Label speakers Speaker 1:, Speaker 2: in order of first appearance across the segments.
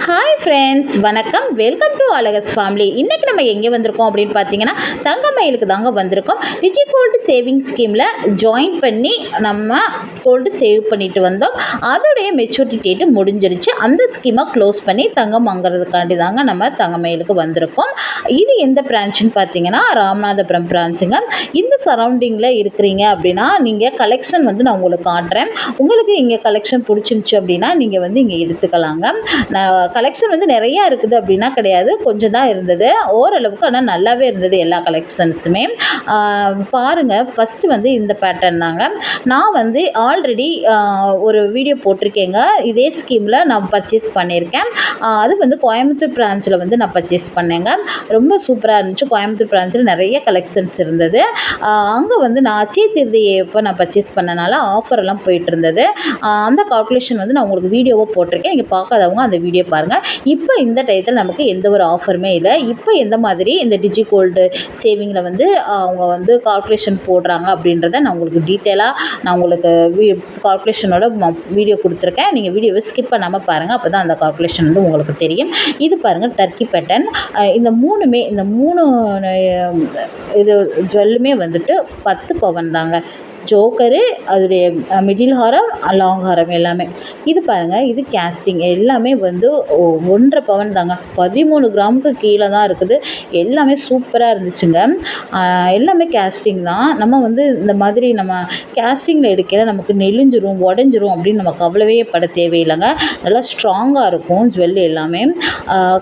Speaker 1: Hi hi friends வணக்கம். Welcome to அழகஸ் family இன்றைக்கி நம்ம எங்கே வந்திருக்கோம் அப்படின்னு பார்த்தீங்கன்னா தங்கமயிலுக்கு தாங்க வந்திருக்கோம். டிஜி கோல்டு சேவிங் ஸ்கீமில் ஜாயின் பண்ணி நம்ம கோல்டு சேவ் பண்ணிட்டு வந்தோம். அதோடைய மெச்சூரிட்டி டேட்டு முடிஞ்சிருச்சு. அந்த ஸ்கீமை க்ளோஸ் பண்ணி தங்கம் வாங்குறதுக்காண்டி தாங்க நம்ம தங்கமயிலுக்கு வந்திருக்கோம். இது எந்த பிரான்ச்சுன்னு பார்த்தீங்கன்னா ராமநாதபுரம் பிரான்ச்சுங்க இந்த சரௌண்டிங்கில் இருக்கிறீங்க அப்படின்னா நீங்கள் கலெக்ஷன் வந்து நான் உங்களுக்கு காட்டுறேன். உங்களுக்கு இங்கே கலெக்ஷன் பிடிச்சிருந்துச்சி அப்படின்னா நீங்கள் வந்து இங்கே எடுத்துக்கலாங்க. நான் கலெக்ஷன் வந்து நிறையா இருக்குது அப்படின்னா கிடையாது. கொஞ்சம் தான் இருந்தது. ஓரளவுக்கு ஆனால் நல்லாவே இருந்தது எல்லா கலெக்ஷன்ஸுமே பாருங்கள் ஃபஸ்ட்டு வந்து இந்த பேட்டர்ன் தாங்க. நான் வந்து ஆல்ரெடி ஒரு வீடியோ போட்டிருக்கேங்க. இதே ஸ்கீமில் நான் பர்ச்சேஸ் பண்ணியிருக்கேன். அது வந்து கோயம்புத்தூர் பிரான்ச்சில் வந்து நான் பர்ச்சேஸ் பண்ணேங்க. ரொம்ப சூப்பராக இருந்துச்சு. கோயம்புத்தூர் பிரான்ச்சில் நிறைய கலெக்ஷன்ஸ் இருந்தது. அங்கே வந்து நான் அச்சய திருதியை எப்போ நான் பர்ச்சேஸ் பண்ணனால ஆஃபர்லாம் போயிட்டு இருந்தது. அந்த கால்குலேஷன் வந்து நான் உங்களுக்கு வீடியோவாக போட்டிருக்கேன். நீங்கள் பார்க்காதவங்க அந்த வீடியோ பாருங்கள் இப்போ இந்த டயத்தில் நமக்கு எந்த ஒரு ஆஃபருமே இல்லை. இப்போ எந்த மாதிரி இந்த டிஜி கோல்டு சேவிங்கில் வந்து அவங்க வந்து கால்குலேஷன் போடுறாங்க அப்படின்றத நான் உங்களுக்கு டீட்டெயிலாக நான் உங்களுக்கு வீ கால்குலேஷனோட வீடியோ கொடுத்துருக்கேன். நீங்கள் வீடியோவை ஸ்கிப் பண்ணாமல் பாருங்கள் அப்போ தான் அந்த கால்குலேஷன் வந்து உங்களுக்கு தெரியும். இது பாருங்கள் டர்க்கி பேட்டன் இந்த மூணுமே இந்த மூணு இது ஜுவல்லுமே வந்துட்டு பத்து பவன் தாங்க. ஜோக்கரு அதோடைய மிடில் ஹாரம் லாங் ஹாரம் எல்லாமே. இது பாருங்கள் இது கேஸ்டிங் எல்லாமே வந்து ஒ- ஒன்றரை பவன் தாங்க. பதிமூணு கிராமுக்கு கீழே தான் இருக்குது. எல்லாமே சூப்பராக இருந்துச்சுங்க. எல்லாமே கேஸ்டிங் தான். நம்ம வந்து இந்த மாதிரி நம்ம கேஸ்டிங்கில் எடுக்கல நமக்கு நெளிஞ்சிரும் உடஞ்சிரும் அப்படின்னு நம்ம அவ்வளவே பட தேவையில்லைங்க. நல்லா ஸ்ட்ராங்காக இருக்கும் ஜுவல் எல்லாமே.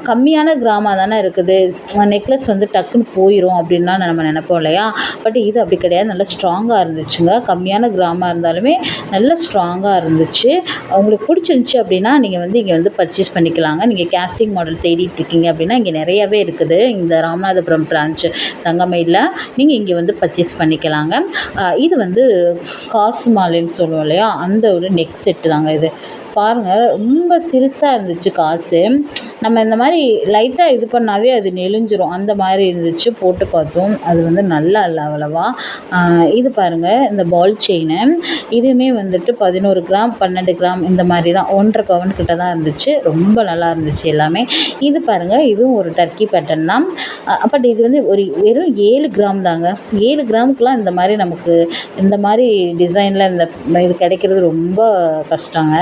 Speaker 1: கம்மியான கிராமாக தானே இருக்குது. நெக்லஸ் வந்து டக்குன்னு போயிடும் அப்படின்லாம் நம்ம நினைப்போம் இல்லையா? பட் இது அப்படி கிடையாது. நல்லா ஸ்ட்ராங்காக இருந்துச்சுங்க. கம்மியான கிராமாக இருந்தாலுமே நல்ல ஸ்ட்ராங்காக இருந்துச்சு. உங்களுக்கு பிடிச்சிருந்துச்சி அப்படின்னா நீங்கள் வந்து இங்கே வந்து பர்ச்சேஸ் பண்ணிக்கலாங்க. நீங்கள் கேஸ்டிங் மாடல் தேடிட்டு இருக்கீங்க அப்படின்னா இங்கே நிறையவே இருக்குது. இந்த ராமநாதபுரம் பிரான்ச்சு தங்கமயிலில் நீங்கள் இங்கே வந்து பர்ச்சேஸ் பண்ணிக்கலாங்க. இது வந்து காசு மாலைன்னு சொல்லுவோம் இல்லையா? அந்த ஒரு நெக் செட்டு தாங்க இது. பாருங்கள் ரொம்ப சிறுசாக இருந்துச்சு காசு. நம்ம இந்த மாதிரி லைட்டாக இது பண்ணாவே அது நெளிஞ்சிரும். அந்த மாதிரி இருந்துச்சு போட்டு பார்த்தோம் அது வந்து நல்லா இல்லை அவ்வளவா. இது பாருங்கள் இந்த பால் செயினு இதுவுமே வந்துட்டு பதினோரு கிராம் பன்னெண்டு கிராம் இந்த மாதிரி தான். ஒன்றரை பவுன் கிட்ட தான் இருந்துச்சு. ரொம்ப நல்லா இருந்துச்சு எல்லாமே. இது பாருங்கள் இதுவும் ஒரு டர்க்கி பேட்டர்ன் தான். பட் இது வந்து ஒரு வெறும் ஏழு கிராம் தாங்க. ஏழு கிராமுக்கெலாம் இந்த மாதிரி நமக்கு இந்த மாதிரி டிசைனில் இந்த இது கிடைக்கிறது ரொம்ப கஷ்டங்க.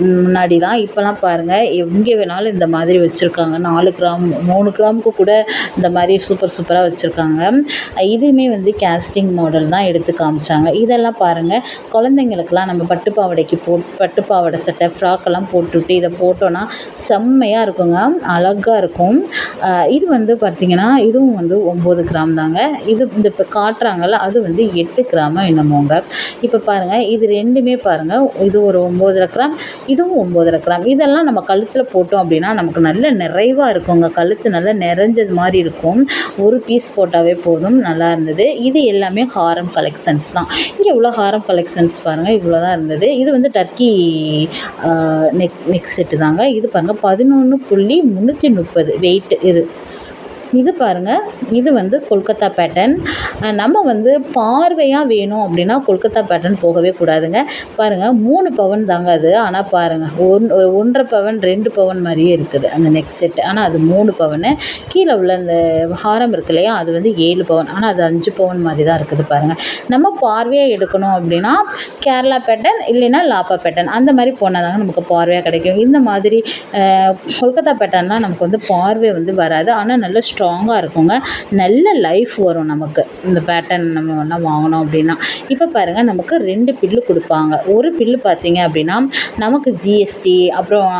Speaker 1: முன்னாடிலாம் இப்போலாம் பாருங்கள் எங்கே வேணாலும் இந்த மாதிரி வச்சுருக்காங்க. நாலு கிராம் மூணு கிராமுக்கு கூட இந்த மாதிரி சூப்பர் சூப்பராக வச்சுருக்காங்க. இதுவுமே வந்து கேஸ்டிங் மாடல் தான் எடுத்து காமிச்சாங்க. இதெல்லாம் பாருங்கள் குழந்தைங்களுக்கெல்லாம் நம்ம பட்டு பாவாடைக்கு போட் பட்டு பாவாடை சட்டை ஃப்ராக்கெல்லாம் போட்டுவிட்டு இதை போட்டோன்னா செம்மையாக இருக்குங்க அழகாக இருக்கும். இது வந்து பார்த்திங்கன்னா இதுவும் வந்து ஒம்பது கிராம் தாங்க. இது இந்த இப்போ காட்டுறாங்கல்ல அது வந்து எட்டு கிராமம் என்னமோங்க. இப்போ பாருங்கள் இது ரெண்டுமே பாருங்கள் இது ஒரு ஒம்போதரை கிராம் இதுவும் ஒம்போதரை கிராம் இதெல்லாம் நம்ம கழுத்தில் போட்டோம் அப்படின்னா நமக்கு நல்ல நிறைவாக இருக்குங்க கழுத்து நல்லா நிறைஞ்சது மாதிரி இருக்கும். ஒரு பீஸ் போட்டாவே போதும். நல்லா இருந்தது. இது எல்லாமே ஹாரம் கலெக்ஷன்ஸ் தான். இங்கே இவ்வளோ ஹாரம் கலெக்ஷன்ஸ் பாருங்கள் இவ்வளோ தான் இருந்தது. இது வந்து டர்க்கி நெக் நெக் செட்டு தாங்க. இது பாருங்கள் பதினொன்று புள்ளி முந்நூற்றி முப்பது வெயிட் இது. இது பாருங்கள் இது வந்து கொல்கத்தா பேட்டர்ன் நம்ம வந்து பார்வையாக வேணும் அப்படின்னா கொல்கத்தா பேட்டர்ன் போகவே கூடாதுங்க. பாருங்கள் மூணு பவன் தாங்க அது. ஆனால் பாருங்கள் ஒன் ஒன்றரை பவன் ரெண்டு பவன் மாதிரியே இருக்குது அந்த நெக் செட் ஆனால் அது மூணு பவனு. கீழே உள்ள அந்த ஹாரம் இருக்கு இல்லையா அது வந்து ஏழு பவன். ஆனால் அது அஞ்சு பவன் மாதிரி தான் இருக்குது பாருங்கள் நம்ம பார்வையாக எடுக்கணும் அப்படின்னா கேரளா பேட்டர்ன் இல்லைன்னா லாப்பா பேட்டர்ன் அந்த மாதிரி போனால் தாங்க நமக்கு பார்வையாக கிடைக்கும். இந்த மாதிரி கொல்கத்தா பேட்டர்ன்லாம் நமக்கு வந்து பார்வை வந்து வராது. ஆனால் நல்ல ஸ்ட்ராங்காக இருக்குங்க. நல்ல லைஃப் வரும் நமக்கு. இந்த பேட்டர்ன் நம்ம எல்லாம் வாங்கினோம் அப்படின்னா. இப்போ பாருங்கள் நமக்கு ரெண்டு பில்லு கொடுப்பாங்க. ஒரு பில்லு பார்த்தீங்க அப்படின்னா நமக்கு ஜிஎஸ்டி அப்புறம்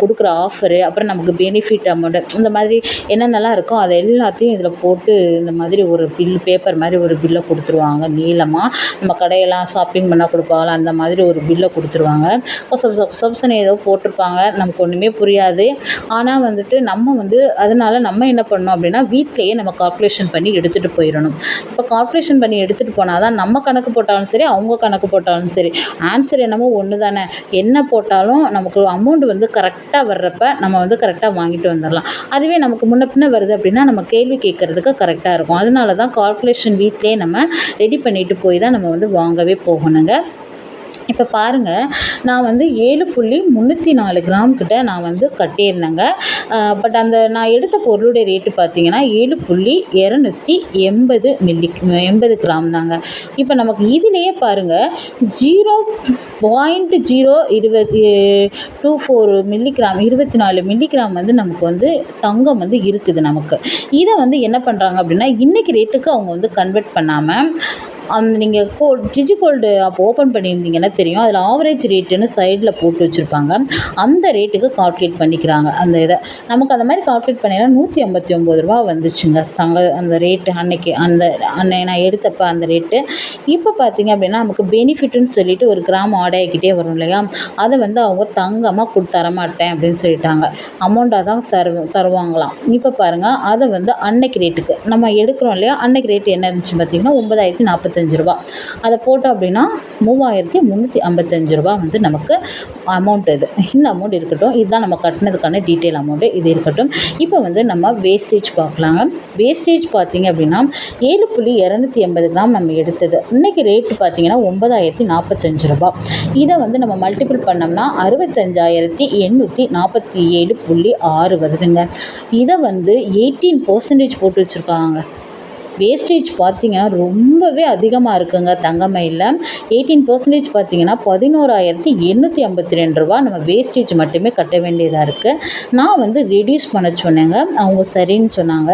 Speaker 1: கொடுக்குற ஆஃபரு அப்புறம் நமக்கு பெனிஃபிட் அமௌண்ட்டு இந்த மாதிரி என்னென்னலாம் இருக்கோ அதை எல்லாத்தையும் இதில் போட்டு இந்த மாதிரி ஒரு பில் பேப்பர் மாதிரி ஒரு பில்லை கொடுத்துருவாங்க. நீளமாக நம்ம கடையெல்லாம் ஷாப்பிங் பண்ணால் கொடுப்பாங்களா அந்த மாதிரி ஒரு பில்லை கொடுத்துருவாங்க. கொசப் கொசப் ஏதோ போட்டிருப்பாங்க. நமக்கு ஒன்றுமே புரியாது. ஆனால் வந்துட்டு நம்ம வந்து அதனால நம்ம என்ன பண்ணோம் அப்படின்னா வீட்டிலேயே நம்ம கால்குலேஷன் பண்ணி எடுத்துகிட்டு போயிடணும். இப்போ கால்குலேஷன் பண்ணி எடுத்துகிட்டு போனால் தான் நம்ம கணக்கு போட்டாலும் சரி அவங்க கணக்கு போட்டாலும் சரி ஆன்சர் என்னமோ ஒன்று தானே என்ன போட்டாலும் நமக்கு அமௌண்ட் வந்து கரெக்டாக வர்றப்ப நம்ம வந்து கரெக்டாக வாங்கிட்டு வந்துடலாம். அதுவே நமக்கு முன்ன பின்ன வருது அப்படின்னா நம்ம கேள்வி கேட்குறதுக்கு கரெக்டாக இருக்கும். அதனால தான் கால்குலேஷன் வீட்டிலே நம்ம ரெடி பண்ணிட்டு போய் தான் நம்ம வந்து வாங்கவே போகணுங்க. இப்போ பாருங்கள் நான் வந்து ஏழு புள்ளி முந்நூற்றி நாலு கிராம் கிட்ட நான் வந்து கட்டியிருந்தேங்க. பட் அந்த நான் எடுத்த பொருளுடைய ரேட்டு பார்த்தீங்கன்னா ஏழு புள்ளி இரநூத்தி எண்பது மில்லி எண்பது கிராம் தாங்க. இப்போ நமக்கு இதிலேயே பாருங்கள் ஜீரோ பாயிண்ட் ஜீரோ இருபத்தி டூ ஃபோர் மில்லிகிராம் இருபத்தி நாலு மில்லிகிராம் வந்து நமக்கு வந்து தங்கம் வந்து இருக்குது நமக்கு. இதை வந்து என்ன பண்ணுறாங்க அப்படின்னா இன்றைக்கி ரேட்டுக்கு அவங்க வந்து கன்வெர்ட் பண்ணாமல் அந்த நீங்கள் கோ டிஜி கோல்டு அப்போ ஓப்பன் பண்ணியிருந்தீங்கன்னா தெரியும். அதில் ஆவரேஜ் ரேட்டுன்னு சைடில் போட்டு வச்சுருப்பாங்க. அந்த ரேட்டுக்கு கால்குலேட் பண்ணிக்கிறாங்க. அந்த இதை நமக்கு அந்த மாதிரி கால்குலேட் பண்ணினா நூற்றி ஐம்பத்தி ஒம்பது ரூபா வந்துச்சுங்க. தங்க அந்த ரேட்டு அன்னைக்கு அந்த அன்னை நான் எடுத்தப்போ அந்த ரேட்டு இப்போ பார்த்தீங்க அப்படின்னா நமக்கு பெனிஃபிட்டுன்னு சொல்லிட்டு ஒரு கிராம் ஆடாயிக்கிட்டே வரும் இல்லையா? அதை வந்து அவங்க தங்கமாக கொடுத்து தரமாட்டேன் அப்படின்னு சொல்லிட்டாங்க. அமௌண்ட்டாக தான் தரு தருவாங்களாம். இப்போ பாருங்கள் அதை வந்து அன்னைக்கு ரேட்டுக்கு நம்ம எடுக்கிறோம் இல்லையா? அன்னைக்கு ரேட்டு என்ன இருந்துச்சு பார்த்தீங்கன்னா ஒன்பதாயிரத்தி நாற்பத்தி ஐம்பத்தஞ்சு ரூபா. அதை போட்டோம் அப்படின்னா மூவாயிரத்தி முந்நூற்றி ஐம்பத்தஞ்சு ரூபா வந்து நமக்கு அமௌண்ட் இது. இந்த அமௌண்ட் இருக்கட்டும் இதுதான் நம்ம கட்டினதுக்கான டீட்டெயில் அமௌண்ட்டு இது இருக்கட்டும். இப்போ வந்து நம்ம வேஸ்டேஜ் பார்க்கலாங்க. வேஸ்டேஜ் பார்த்தீங்க அப்படின்னா ஏழு புள்ளி இரநூத்தி எண்பது கிராம் நம்ம எடுத்தது. இன்றைக்கி ரேட்டு பார்த்தீங்கன்னா ஒன்பதாயிரத்தி நாற்பத்தஞ்சு ரூபா. இதை வந்து நம்ம மல்டிபிள் பண்ணோம்னா அறுபத்தஞ்சாயிரத்தி எண்ணூற்றி நாற்பத்தி ஏழு புள்ளி ஆறு வருதுங்க. இதை வந்து எயிட்டீன் பர்சன்டேஜ் போட்டு வச்சுருக்காங்க. வேஸ்டேஜ் பார்த்தீங்கன்னா ரொம்பவே அதிகமாக இருக்குங்க தங்கமயிலில். எயிட்டீன் பர்சன்டேஜ் பார்த்தீங்கன்னா பதினோராயிரத்தி எண்ணூற்றி ஐம்பத்தி ரெண்டு ரூபா நம்ம வேஸ்டேஜ் மட்டுமே கட்ட வேண்டியதாக இருக்குது நான் வந்து ரெடியூஸ் பண்ண சொன்னேங்க. அவங்க சரின்னு சொன்னாங்க.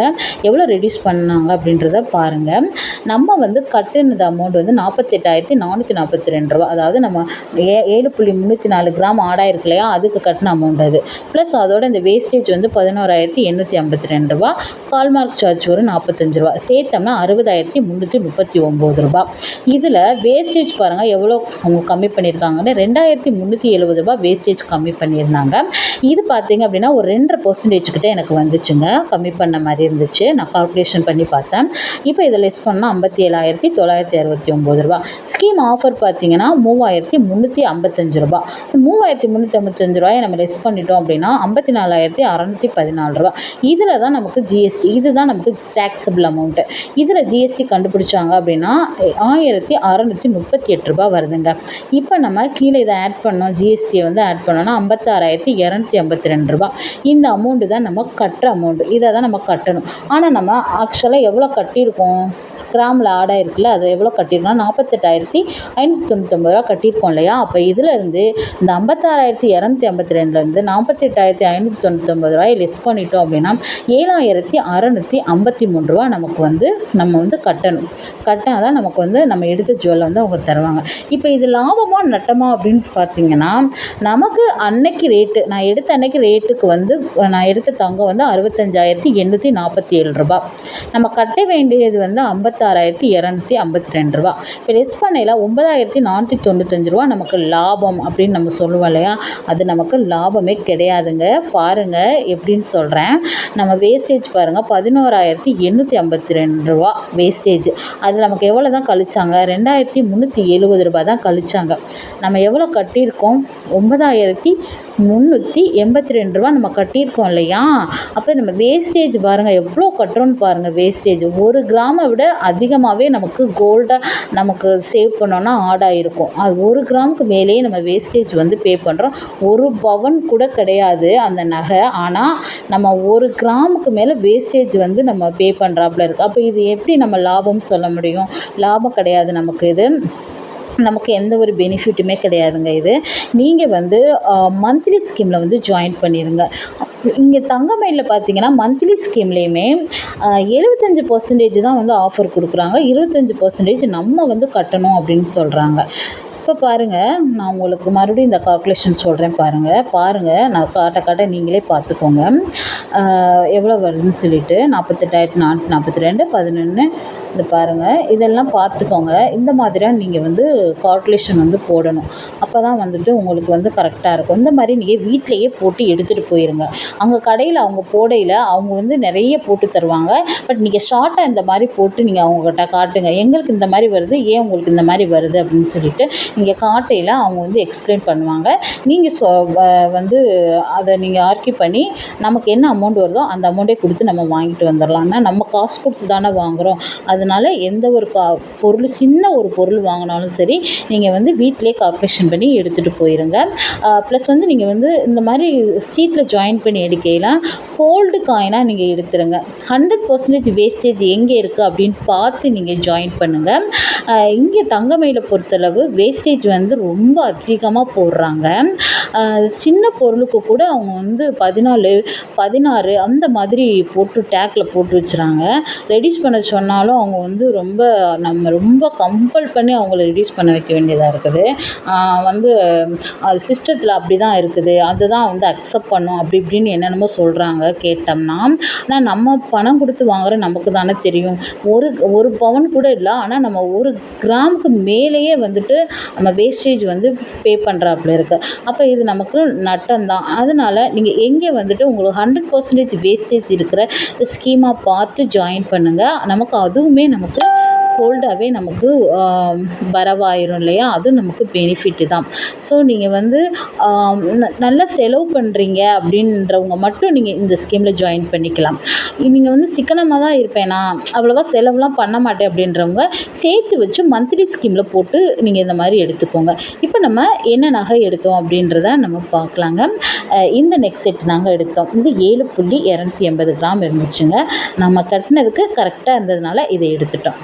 Speaker 1: எவ்வளோ ரெடியூஸ் பண்ணாங்க அப்படின்றத பாருங்கள் நம்ம வந்து கட்டினது அமௌண்ட் வந்து நாற்பத்தெட்டாயிரத்தி நானூற்றி நாற்பத்தி ரெண்டு ரூபா. அதாவது நம்ம ஏ ஏழு புள்ளி முந்நூற்றி நாலு கிராம் ஆடாக இருக்கு இல்லையா? அதுக்கு கட்டின அமௌண்ட் அது. ப்ளஸ் அதோட இந்த வேஸ்டேஜ் வந்து பதினோராயிரத்தி எண்ணூற்றி ஐம்பத்தி ரெண்டு ரூபா. ஹால்மார்க் சார்ஜ் ஒரு நாற்பத்தஞ்சு ரூபா. சேர்த்து சேர்த்தோம்னா அறுபதாயிரத்தி முந்நூற்றி முப்பத்தி ஒம்பது ரூபா இதில் வேஸ்டேஜ் பாருங்கள் எவ்வளோ அவங்க கம்மி பண்ணியிருக்காங்கன்னு ரெண்டாயிரத்தி முந்நூற்றி எழுபது ரூபா வேஸ்டேஜ் கம்மி பண்ணியிருந்தாங்க. இது பார்த்தீங்க அப்படின்னா ஒரு ரெண்டரை பர்சன்டேஜ் கிட்டே எனக்கு வந்துச்சுங்க. கம்மி பண்ண மாதிரி இருந்துச்சு. நான் கால்குலேஷன் பண்ணி பார்த்தேன். இப்போ இதை லெஸ் பண்ணால் ஐம்பத்தி ஏழாயிரத்தி தொள்ளாயிரத்தி அறுபத்தி ஒம்பது ரூபா ஸ்கீம் ஆஃபர் பார்த்தீங்கன்னா மூவாயிரத்தி முந்நூற்றி ஐம்பத்தஞ்சு ரூபா மூவாயிரத்தி முந்நூற்றி ஐம்பத்தஞ்சு ரூபாயை நம்ம லெஸ் பண்ணிட்டோம் அப்படின்னா ஐம்பத்தி நாலாயிரத்தி அறநூற்றி பதினாலு ரூபா இதில் தான் நமக்கு ஜிஎஸ்டி இதுதான் நமக்கு டேக்ஸபிள் அமௌண்ட்டு இதில் ஜிஎஸ்டி கண்டுபிடிச்சாங்க அப்படின்னா ஆயிரத்தி அறநூற்றி முப்பத்தி எட்டு ரூபா வருதுங்க. இப்போ நம்ம கீழே இதை ஆட் பண்ணோம். ஜிஎஸ்டியை வந்து ஆட் பண்ணோன்னா ஐம்பத்தாறாயிரத்தி இரநூத்தி ஐம்பத்தி ரெண்டு ரூபா. இந்த அமௌண்ட்டு தான் நம்ம கட்டுற அமௌண்ட் இதை தான் நம்ம கட்டணும். ஆனால் நம்ம ஆக்சுவலாக எவ்வளோ கட்டியிருக்கோம்? கிராமில் ஆடாக இருக்குல்ல அது எவ்வளோ கட்டியிருக்கோம் நாற்பத்தெட்டாயிரத்தி ஐநூற்றி தொண்ணூத்தொம்பது ரூபா கட்டியிருக்கோம் இல்லையா? அப்போ இதிலேருந்து இந்த ஐம்பத்தாறாயிரத்தி இரநூத்தி ஐம்பத்தி ரெண்டுலேருந்து நாற்பத்தெட்டாயிரத்தி ஐநூற்றி தொண்ணூத்தொம்பது ரூபாய் லெஸ் பண்ணிட்டோம் அப்படின்னா ஏழாயிரத்தி அறநூற்றி ஐம்பத்தி மூணு ரூபா நமக்கு வந்து நம்ம வந்து கட்டணும். கட்டினா தான் நமக்கு வந்து நம்ம எடுத்த ஜுவல்லை வந்து அவங்க தருவாங்க. இப்போ இது லாபமா நட்டமா அப்படின்னு பார்த்தீங்கன்னா நமக்கு அன்னைக்கு ரேட்டு நான் எடுத்த அன்னைக்கு ரேட்டுக்கு வந்து நான் எடுத்த தங்கம் வந்து அறுபத்தஞ்சாயிரத்தி எண்ணூற்றி நாற்பத்தி ஏழு ரூபா நம்ம கட்ட வேண்டியது வந்து ஐம்பத்தாறாயிரத்தி இரநூத்தி ஐம்பத்தி ரெண்டு ரூபா. இப்போ லெஸ் பண்ணையில் ஒன்பதாயிரத்தி நானூற்றி தொண்ணூத்தஞ்சு ரூபா நமக்கு லாபம் அப்படின்னு நம்ம சொல்லுவோம் இல்லையா? அது நமக்கு லாபமே கிடையாதுங்க. பாருங்கள் எப்படின்னு சொல்கிறேன் நம்ம வேஸ்டேஜ் பாருங்கள் பதினோராயிரத்தி எண்ணூற்றி ஐம்பத்தி ரெண்டு ரூபா வேஸ்டேஜ் அது நமக்கு எவ்வளோ தான் கழிச்சாங்க? ரெண்டாயிரத்தி முந்நூற்றி எழுபது ரூபா தான் கழிச்சாங்க. நம்ம எவ்வளோ கட்டியிருக்கோம்? ஒன்பதாயிரத்தி முந்நூற்றி எண்பத்தி ரெண்டு ரூபா நம்ம கட்டியிருக்கோம் இல்லையா? அப்போ நம்ம வேஸ்டேஜ் பாருங்கள் எவ்வளோ கட்டுறோன்னு பாருங்கள் வேஸ்டேஜ் ஒரு கிராமை விட அதிகமாகவே நமக்கு கோல்டாக நமக்கு சேவ் பண்ணோன்னா ஆடாயிருக்கும். அது ஒரு கிராமுக்கு மேலேயே நம்ம வேஸ்டேஜ் வந்து பே பண்ணுறோம் ஒரு பவன் கூட கிடையாது அந்த நகை. ஆனால் நம்ம ஒரு கிராமுக்கு மேலே வேஸ்டேஜ் வந்து நம்ம பே பண்ணுறாப்புல இருக்குது அப்போ இது எப்படி நம்ம லாபம் சொல்ல முடியும்? லாபம் கிடையாது நமக்கு இது. நமக்கு எந்த ஒரு பெனிஃபிட்டுமே கிடையாதுங்க இது. நீங்கள் வந்து மந்த்லி ஸ்கீமில் வந்து ஜாயின் பண்ணிடுங்க இங்கே தங்கமயிலில் பார்த்தீங்கன்னா மந்த்லி ஸ்கீம்லேயுமே எழுபத்தஞ்சி பர்சன்டேஜ் தான் வந்து ஆஃபர் கொடுக்குறாங்க. இருபத்தஞ்சி பர்சன்டேஜ் நம்ம வந்து கட்டணும் அப்படின்னு சொல்கிறாங்க இப்போ பாருங்கள் நான் உங்களுக்கு மறுபடியும் இந்த கால்குலேஷன் சொல்கிறேன் பாருங்கள் பாருங்கள் நான் காட்ட காட்ட நீங்களே பார்த்துக்கோங்க. எவ்வளோ வருதுன்னு சொல்லிட்டு நாற்பத்தெட்டாயிரத்தி நானூற்றி நாற்பத்தி ரெண்டு பதினொன்று இந்த பாருங்கள் இதெல்லாம் பார்த்துக்கோங்க. இந்த மாதிரியாக நீங்கள் வந்து கால்குலேஷன் வந்து போடணும். அப்போ தான் வந்துட்டு உங்களுக்கு வந்து கரெக்டாக இருக்கும். இந்த மாதிரி நீங்கள் வீட்டிலையே போட்டு எடுத்துகிட்டு போயிருங்க. அங்கே கடையில் அவங்க போடையில் அவங்க வந்து நிறைய போட்டு தருவாங்க. பட் நீங்கள் ஷார்ட்டாக இந்த மாதிரி போட்டு நீங்கள் அவங்கக்கிட்ட காட்டுங்க. எங்களுக்கு இந்த மாதிரி வருது ஏன் உங்களுக்கு இந்த மாதிரி வருது அப்படின்னு சொல்லிட்டு இங்கே காட்டையில் அவங்க வந்து எக்ஸ்பிளைன் பண்ணுவாங்க. நீங்கள் சொ வந்து அதை நீங்கள் ஆர்கியூ பண்ணி நமக்கு என்ன அமௌண்ட் வருதோ அந்த அமௌண்ட்டே கொடுத்து நம்ம வாங்கிட்டு வந்துடலாம்னா நம்ம காசு கொடுத்து தானே வாங்குகிறோம் அதனால எந்த ஒரு கா பொருள் சின்ன ஒரு பொருள் வாங்கினாலும் சரி நீங்கள் வந்து வீட்டிலே கால்குலேஷன் பண்ணி எடுத்துகிட்டு போயிருங்க. ப்ளஸ் வந்து நீங்கள் வந்து இந்த மாதிரி சீட்டில் ஜாயின் பண்ணி எடுக்கையில் கோல்டு காயினாக நீங்கள் எடுத்துருங்க. ஹண்ட்ரட் பர்சன்டேஜ் வேஸ்டேஜ் எங்கே இருக்குது அப்படின்னு பார்த்து நீங்கள் ஜாயின் பண்ணுங்கள் இங்கே தங்கமயிலை பொறுத்தளவு வேஸ்டேஜ் வந்து ரொம்ப அதிகமாக போடுறாங்க. சின்ன பொருளுக்கு கூட அவங்க வந்து பதினாலு பதினாறு அந்த மாதிரி போட்டு டேக்கில் போட்டு வச்சுறாங்க. ரெடியூஸ் பண்ண சொன்னாலும் அவங்க வந்து ரொம்ப நம்ம ரொம்ப கம்பல் பண்ணி அவங்கள ரெடியூஸ் பண்ண வைக்க வேண்டியதாக இருக்குது. வந்து அது சிஸ்டத்தில் அப்படி தான் இருக்குது. அதுதான் வந்து அக்செப்ட் பண்ணும். அப்படி இப்படின்னு என்னென்னமோ சொல்கிறாங்க கேட்டோம்னா ஆனால் நம்ம பணம் கொடுத்து வாங்குற நமக்கு தானே தெரியும். ஒரு ஒரு பவுன் கூட இல்லை. ஆனால் நம்ம ஒரு கிராமுக்கு மேலேயே வந்துட்டு நம்ம வேஸ்டேஜ் வந்து பே பண்ணுறாப்புல இருக்குது அப்போ இது நமக்கு நட்டம் தான். நீங்கள் எங்கே வந்துட்டு உங்களுக்கு ஹண்ட்ரட் பர்சன்டேஜ் வேஸ்டேஜ் இருக்கிற ஸ்கீமாக பார்த்து ஜாயின் பண்ணுங்கள் நமக்கு அதுவுமே நமக்கு கோல்டாகவே நமக்கு வரவாயிரும் இல்லையா? அதுவும் நமக்கு பெனிஃபிட்டு தான். ஸோ நீங்கள் வந்து நல்லா செலவு பண்ணுறீங்க அப்படின்றவங்க மட்டும் நீங்கள் இந்த ஸ்கீமில் ஜாயின் பண்ணிக்கலாம். நீங்கள் வந்து சிக்கனமாக தான் இருப்பேன். நான் அவ்வளோவா செலவுலாம் பண்ண மாட்டேன் அப்படின்றவங்க சேர்த்து வச்சு மந்த்லி ஸ்கீமில் போட்டு நீங்கள் இந்த மாதிரி எடுத்துக்கோங்க. இப்போ நம்ம என்ன நகை எடுத்தோம் அப்படின்றத நம்ம பார்க்கலாங்க. இந்த நெக் செட் நாங்கள் எடுத்தோம். இது ஏழு புள்ளி இரநூத்தி எண்பது கிராம் இருந்துச்சுங்க. நம்ம கட்டினதுக்கு கரெக்டாக இருந்ததுனால இதை எடுத்துட்டோம்.